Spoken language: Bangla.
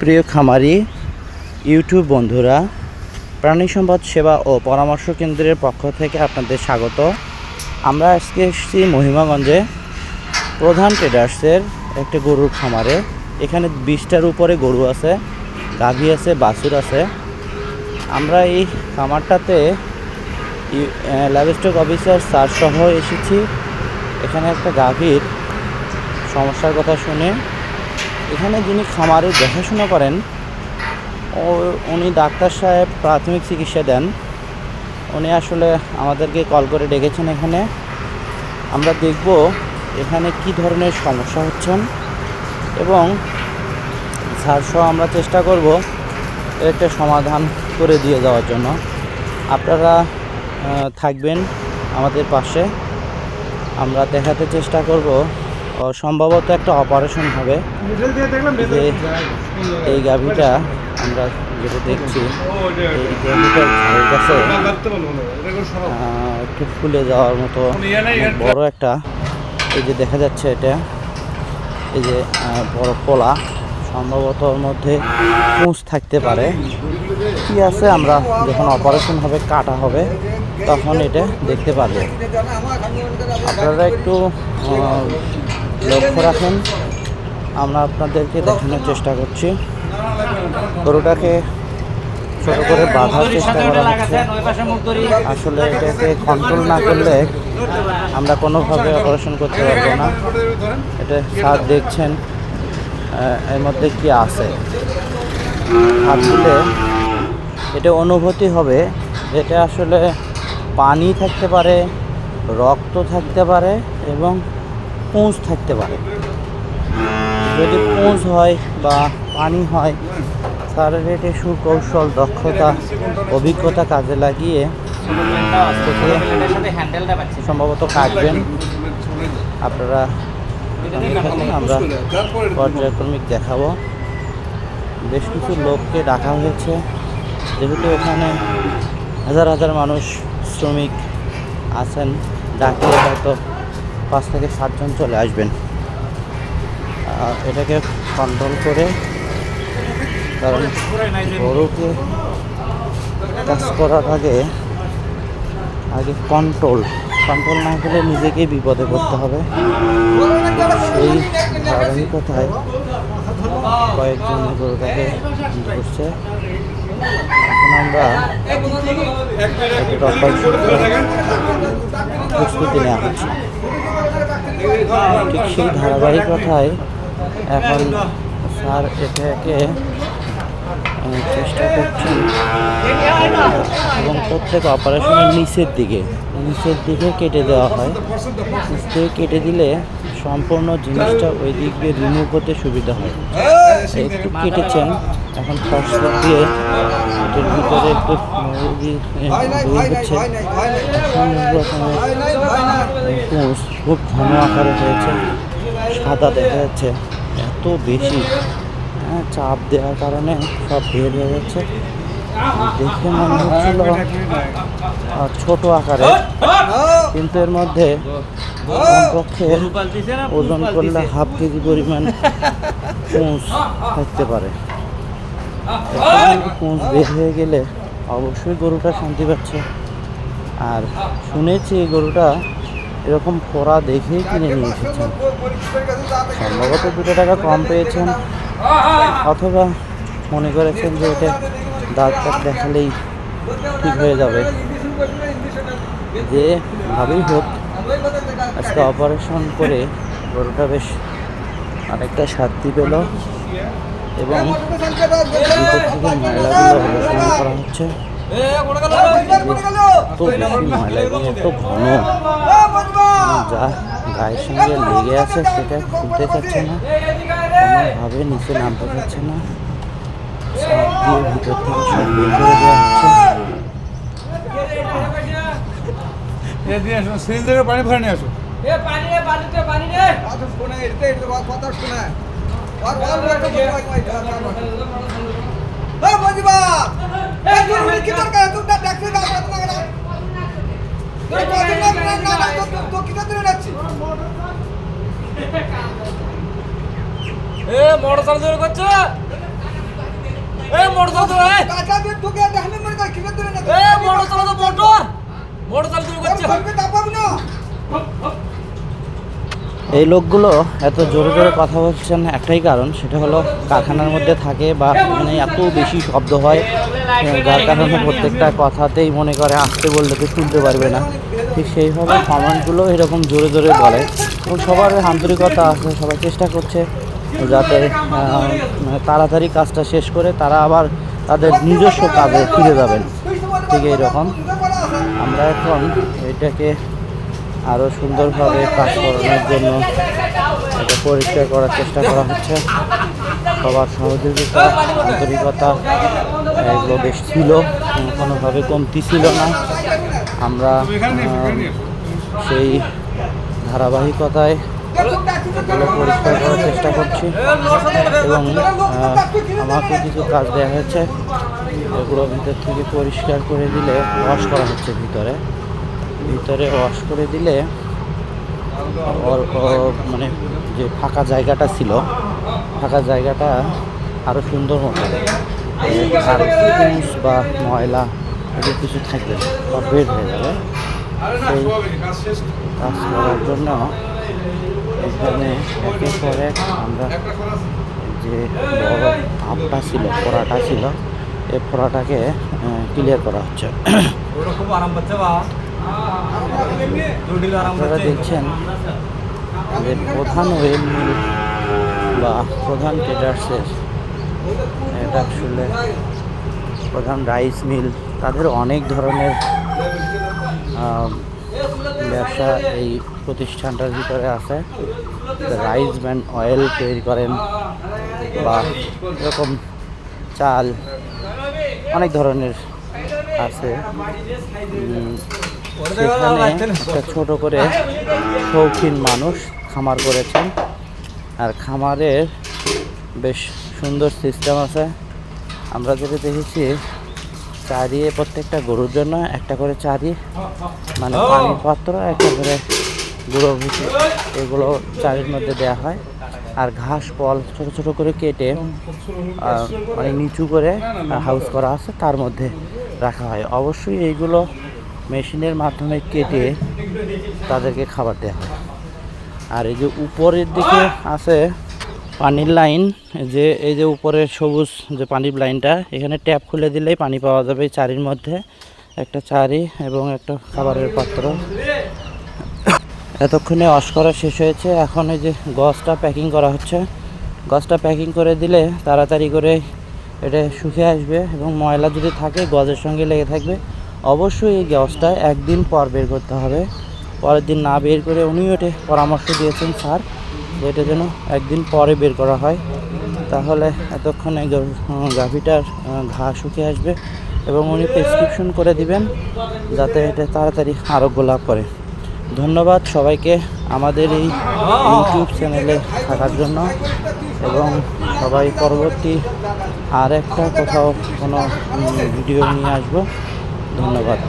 প্রিয় খামারি, ইউটিউব বন্ধুরা, প্রাণী সম্পদ সেবা ও পরামর্শ কেন্দ্রের পক্ষ থেকে আপনাদের স্বাগত। আমরা আজকে এসেছি মহিমাগঞ্জে প্রধান ট্রেডার্সের একটা গরুর খামারে। এখানে বিশটার উপরে গরু আছে, গাভী আছে, বাছুর আছে। আমরা এই খামারটাতে লাইভস্টক অফিসার স্যার সহ এসেছি। এখানে একটা গাভীর সমস্যার কথা শুনে এখানে যিনি খামারে দেখাশোনা করেন, ও উনি ডাক্তার সাহেব প্রাথমিক চিকিৎসা দেন। উনি আসলে আমাদেরকে কল করে ডেকেছেন এখানে। আমরা দেখব এখানে কি ধরনের সমস্যা হচ্ছেন এবং স্যার আমরা চেষ্টা করব একটা সমাধান করে দিয়ে যাওয়ার জন্য। আপনারা থাকবেন আমাদের পাশে। আমরা দেখাতে চেষ্টা করব সম্ভবত একটা অপারেশন হবে। যে এই গাভিটা আমরা যেটা দেখছি এই গাভিটার কাছে আহ, একটু ফুলে যাওয়ার মতো বড় একটা। এই যে দেখা যাচ্ছে এটা এই যে বড় পোলা সম্ভবত ওর মধ্যে পুঁজ থাকতে পারে। কি আছে আমরা যখন অপারেশন হবে কাটা হবে তখন এটা দেখতে পারব। আপনারা একটু লক্ষ্য রাখেন, আমরা আপনাদেরকে দেখানোর চেষ্টা করছি। গরুটাকে ছোট করে বাঁধার চেষ্টা করা হচ্ছে। আসলে এটাকে কন্ট্রোল না করলে আমরা কোনোভাবে অপারেশন করতে পারব না। এটা স্যার দেখছেন এর মধ্যে কি আছে। দিলে এটা অনুভূতি হবে, এটা আসলে পানি থাকতে পারে, রক্ত থাকতে পারে এবং পুঁজ থাকতে পারে। যদি পুঁজ হয় বা পানি হয় স্যারের এটা সুকৌশল, দক্ষতা, অভিজ্ঞতা কাজে লাগিয়ে সম্ভবত কাটবেন। আপনারা আমরা পর্যায়ক্রমিক দেখাবো। বেশ কিছু লোককে ডাকা হয়েছে। যেহেতু এখানে হাজার হাজার মানুষ শ্রমিক আছেন ডাকলে হয়তো পাঁচ থেকে সাতজন চলে আসবেন। এটাকে কন্ট্রোল করে কারণ গরুকে কাজ করার আগে আগে কন্ট্রোল কন্ট্রোল না হলে নিজেকেই বিপদে পড়তে হবে। সেই ধারাবাহিকতায় কয়েকজন গরুটাকে ধরছে এখন আমরা প্রস্তুতি নেওয়া হচ্ছে। ঠিক সেই ধারাবাহিকতায় এখন স্যার এটাকে চেষ্টা করছেন এবং প্রত্যেক অপারেশনের নিচের দিকে নিচের দিকে কেটে দেওয়া হয়। নিচ থেকে কেটে দিলে সম্পূর্ণ জিনিসটা ওই দিক দিয়ে রিমুভ হতে সুবিধা হয়। একটু কেটেছেন, এখন ফার্স্ট দিয়ে এটার ভিতরে একটু খুব ঘন আকারে হয়েছে, সাদা দেখা যাচ্ছে, এত বেশি। চাপ দেওয়ার কারণে সব বের হয়ে যাচ্ছে। দেখে মনে হচ্ছিল ছোট আকারে কিন্তু এর মধ্যে কমপক্ষে ওজন করলে হাফ কেজি পরিমাণ পুঁজ থাকতে পারে। পুঁজ বের হয়ে গেলে অবশ্যই গরুটা শান্তি পাচ্ছে। আর শুনেছি এই গরুটা এরকম ফোড়া দেখেই কিনে নিয়ে এসেছেন। সম্ভবত দুটো টাকা কম পেয়েছেন। অথবা মনে করেছেন যে এটা ডাক্তার দেখালেই ঠিক হয়ে যাবে। যে ভাবেই হোক, আজকে অপারেশন করে গরুটা বেশ অনেকটা শান্তি পেল এবং ময়লাগুলো করা হচ্ছে। বেশি এত ঘন। যা গায়ের সঙ্গে লেগে আছে, সেটা খুলতে চাচ্ছে না। কোনোভাবে নিচে নামতে চাচ্ছে না সব দিয়ে ভিতর থেকে সব বের করে দেওয়া হচ্ছে সিল থেকে পানি ভরে নিয়ে আসো এ পানি চালু করছে? এ মোটর হবে কাকা দিলে না এ মোটর চালাতে মোটর মোটর চালাতে শুরু করছে না এই লোকগুলো এত জোরে জোরে কথা বলছেন, একটাই কারণ, সেটা হলো কারখানার মধ্যে থাকে বা মানে এত বেশি শব্দ হয়, যার কারণে প্রত্যেকটা কথাতেই মনে করে আসতে বললে তো শুনতে পারবে না। ঠিক সেইভাবে কমেন্টগুলো এরকম জোরে জোরে বলে। এবং সবার আন্তরিকতা আছে, সবাই চেষ্টা করছে। যাতে তাড়াতাড়ি কাজটা শেষ করে তারা আবার তাদের নিজস্ব কাজে ফিরে যাবেন। ঠিক এইরকম। আমরা এখন এটাকে আরও সুন্দরভাবে কাজ করানোর জন্য এটা পরিষ্কার করার চেষ্টা করা হচ্ছে। সবার সহযোগিতা, আন্তরিকতা, এগুলো বেশ ছিল কোনোভাবে কমতি ছিল না। আমরা সেই ধারাবাহিকতায় এগুলো পরিষ্কার করার চেষ্টা করছি এবং আমাকে কিছু কাজ দেওয়া হয়েছে। এগুলো ভিতর থেকে পরিষ্কার করে দিলে ওয়াশ করা হচ্ছে ভিতরে। ভিতরে ওয়াশ করে দিলে অল্প মানে যে ফাঁকা জায়গাটা ছিল, ফাঁকা জায়গাটা আরও সুন্দর মতো আর পুষ বা ময়লা এদের কিছু থাকবে বা বের হয়ে যাবে। সেই কাজ করার জন্য এখানে একের পর এক আমরা যে বড় আপটা ছিল ফোড়াটা ছিল এই ফোড়াটাকে ক্লিয়ার করা হচ্ছে। আপনারা দেখছেন যে প্রধান ওয়েল মিল বা প্রধান ট্রেডার্সের এটা আসলে প্রধান রাইস মিল তাদের অনেক ধরনের ব্যবসা এই প্রতিষ্ঠানটার ভিতরে আছে। রাইস ব্যান্ড অয়েল তৈরি করেন বা এরকম চাল, অনেক ধরনের আছে। সেখানে একটা ছোট করে শৌখিন মানুষ খামার করেছেন। আর খামারের বেশ সুন্দর সিস্টেম আছে। আমরা যেটা দেখেছি চারিয়ে প্রত্যেকটা গরুর জন্য একটা করে চারি মানে পানির পাত্র একটা করে গুঁড়ো ভুসি এগুলো চারির মধ্যে দেওয়া হয়। আর ঘাস পল ছোট ছোট করে কেটে আহ, মানে নিচু করে হাউস করা আছে তার মধ্যে রাখা হয়। অবশ্যই এইগুলো মেশিনের মাধ্যমে কেটে তাদেরকে খাবার দেওয়া হয়। আর এই যে উপরের দিকে আছে পানির লাইন যে, এই যে উপরের সবুজ যে পানির লাইনটা, এখানে ট্যাপ খুলে দিলেই পানি পাওয়া যাবে এই চারির মধ্যে। একটা চারি এবং একটা খাবারের পাত্র। এতক্ষণে ওয়াশ করা শেষ হয়েছে। এখন এই যে গছটা প্যাকিং করা হচ্ছে। গছটা প্যাকিং করে দিলে তাড়াতাড়ি করে এটা শুকিয়ে আসবে এবং ময়লা যদি থাকে, গজের সঙ্গে লেগে থাকবে, অবশ্যই এই গছটা একদিন পর বের করতে হবে। পরের দিন না বের করে উনিও এটা পরামর্শ দিয়েছেন স্যার। এটা যেন একদিন পরে বের করা হয়, তাহলে এতক্ষণে গাভীটার ঘা শুকিয়ে আসবে এবং উনি প্রেসক্রিপশন করে দিবেন যাতে এটা তাড়াতাড়ি আরোগ্য লাভ করে। ধন্যবাদ সবাইকে আমাদের এই ইউটিউব চ্যানেলে থাকার জন্য এবং সবাই পরবর্তী আর একটা কোথাও কোনো ভিডিও নিয়ে আসব। ধন্যবাদ।